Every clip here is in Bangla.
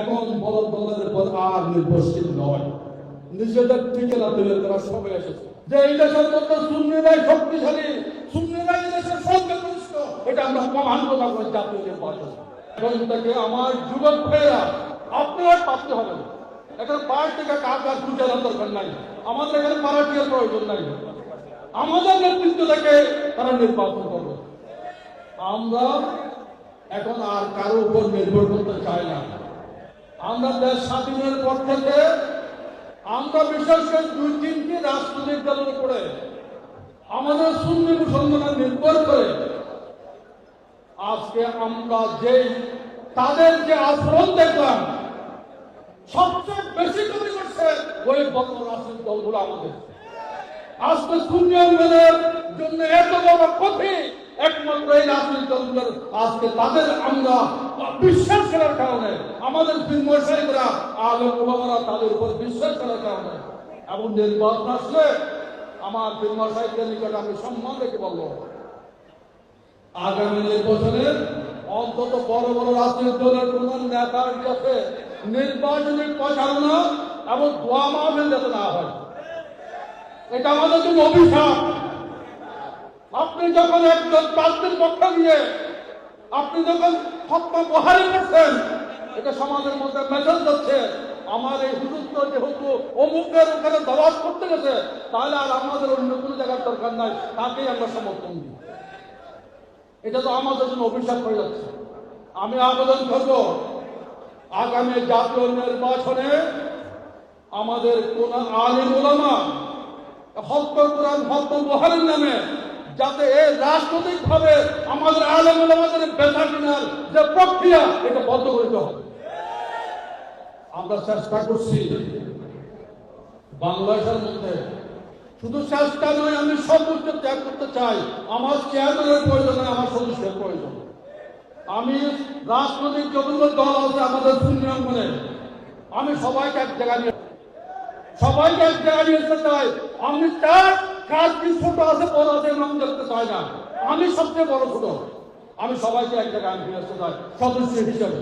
এখন বড় দলের উপর আর নির্ভরশীল নয়। নিজেদের ঠিকানা তুলে তারা সবাই এসেছে। যে এই দেশের মধ্যে সুন্নিরাই শক্তিশালী, সুন্নিরাই দেশের সঙ্গে এটা আমরা প্রমাণ করতে পারব জাতীয় এখন আমার যুবক ভাইয়েরা, আপনারা পারতে হবে এখন পার্টি থেকে কাজ খুঁজে দরকার নাই? আমাদের এখানে পার্টির প্রয়োজন নাই। আমাদের নেতৃত্ব থেকে তারা নির্বাচন করবে। আমরা এখন আর কারও উপর নির্ভর করতে চাই না। আমরা দেশ স্বাধীনের পর থেকে আমরা বিশেষ করে দুই তিনটি রাজনৈতিক দলের উপরে, আমাদের শূন্য মুসলমানের নির্ভর করে আজকে আমরা যেই তাদের যে আচরণ দেখলাম, সবচেয়ে বেশি ক্ষতি করছে ওই বড় রাজনৈতিক দলগুলো আমাদের। আজকে আন্দোলনের জন্য এত বড় ক্ষতি দলগুলোর আজকে তাদের আমরা বিশ্বাস করার কারণে, আমাদের বিমর্শালীরা আলম ওলামারা তাদের উপর বিশ্বাস করার কারণে এবং নির্বাচন আসলে আমার বিমর্শালীদের নিকট আমি সম্মান রেখে বলব। আগামী নির্বাচনে অন্তত বড় বড় রাজনৈতিক দলের কোন নেতার কাছে নির্বাচনী প্রচারণা এবং দোয়া মাহফিল যাতে না হয়। এটা আমাদের জন্য অভিশাপ। আপনি যখন একজন প্রার্থীর পক্ষে নিয়ে, আপনি যখন হত্যা বহারি করছেন, এটা সমাজের মধ্যে মেসেজ যাচ্ছে, আমার এই হুজুর যেহেতু অমুকের ওখানে দবাজ করতে গেছে, তাহলে আর আমাদের অন্য কোনো জায়গার দরকার নাই, তাকেই আমরা সমর্থন দিই। এটা তো আমাদের জন্য অভিশাপ হয়ে যাচ্ছে। আমি আবেদন করব, আগামী জাতীয় নির্বাচনে আমাদের কোন আলিম ওলামা হত্য কোরআন হত্য বহারের নামে যাতে এই রাজনৈতিক ভাবে আমাদের আলেম ওলামাদের বেচা কেনার যে প্রক্রিয়া, এটা বন্ধ করে হবে। আমরা চেষ্টা করছি বাংলাদেশের মধ্যে। শুধু চেষ্টা নয়, আমি সর্বোচ্চ ত্যাগ করতে চাই। আমার চেয়ারম্যানের প্রয়োজন আমার সদস্যের প্রয়োজন। আমি রাজনৈতিক যতগুলো দল আছে, আমাদের সুনিয়মনে আমি সবাইকে এক জায়গায় নিয়ে সবাইকে এক জায়গায় নিয়ে যেতে চাই আমি কাজ কি ছোট আছে, বড় আছে নাম দেখতে চাই না। আমি সবচেয়ে বড় ছোট। আমি সবাইকে এক জায়গায় নিয়ে আসতে চাই, সদস্য হিসেবে।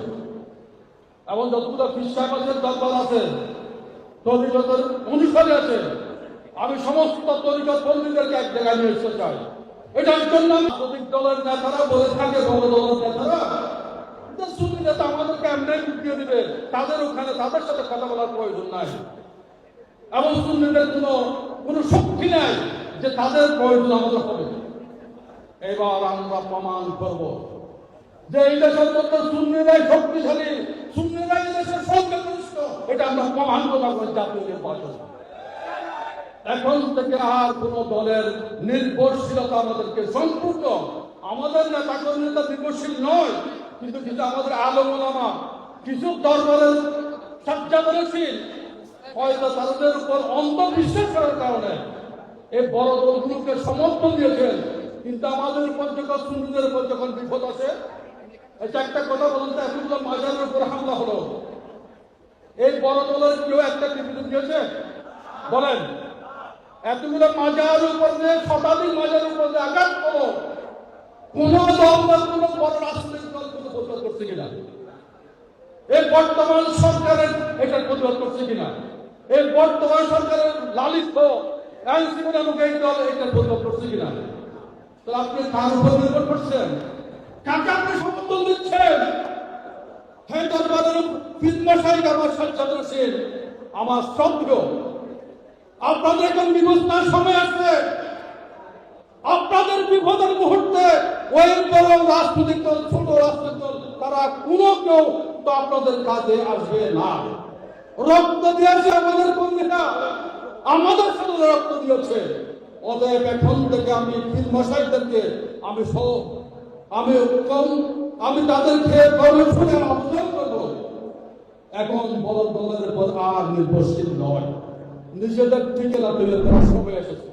এবং যতগুলো খ্রিস্টানদের দরবার আছে তরিকতের অনুসারী আছে আমি সমস্ত তরিকত বন্দীদেরকে এক জায়গায় নিয়ে আসতে চাই। এটার জন্য আমি রাজনৈতিক দলের নেতারা বলে থাকে, বড় দলের নেতারা সুন্নি নেতা আমাদেরকে তাদের ওখানে তাদের সাথে কথা বলার প্রয়োজন নাই। এবং সুন্নিদের কোনো কোনো শক্তি নাই যে তাদের প্রয়োজন আমাদের হবে। এবার আমরা প্রমাণ করব যে এই দেশের মধ্যে সুন্নিরাই শক্তিশালী এই দেশের সঙ্গে এটা আমরা প্রমাণ পারব জাতীয় নির্বাচন। এখন থেকে আর কোন দলের নির্ভরশীলতা আমাদেরকে সম্পূর্ণ, আমাদের নেতা কর্মীরা নির্ভরশীল নয়, কিন্তু কিন্তু আমাদের আলম কিছু দরবারের সজ্জাবনশীল হয়তো তাদের উপর অন্ধবিশ্বাস করার কারণে এই বড় দলগুলোকে সমর্থন দিয়েছেন। কিন্তু আমাদের উপর যখন সুন্দরের উপর যখন বিপদ আসে এটা একটা কথা বলুন তো, এতগুলো মাজারের উপর হামলা হলো। এই বড় দলের কেউ একটা নিবেদন দিয়েছে? বলেন, এতগুলো মাজার উপর দিয়ে, শতাধিক মাজার উপর দিয়ে আঘাত করো কোন দল বা কোন বড় রাজনৈতিক দল কোনো প্রতিবাদ করছে কিনা? এই বর্তমান সরকারের এটার প্রতিবাদ করছে কিনা? এই বর্তমান সরকারের লালিত এনসিপি নামক এই দল এটা প্রতিবাদ করছে কিনা? তো আপনি কার উপর নির্ভর করছেন? কাকে আপনি সমর্থন দিচ্ছেন? হ্যাঁ দরবারের ফিল্মশাহী আমার সজ্জাদশীল আমার শ্রদ্ধেয় আপনাদের এখন বিবেচনার সময় আছে। আপনাদের বিপদের মুহূর্তে ওই বড় রাজনৈতিক দল, ছোট রাজনৈতিক দল, তারা কোনো কেউ তো আপনাদের কাজে আসবে না। রক্ত দিয়েছে আমাদের কর্মীরা আমাদের সাথে রক্ত দিয়েছে। অতএব এখন থেকে আমি ফিল্মশাহীদেরকে আমি সব, আমি কম আমি তাদেরকে পরমেশ্বরে আবেদন করব। এখন বড় দলের উপর আর নির্ভরশীল নয়। নিজেদের ঠিকানা তুলে দেওয়ার সময় এসেছে।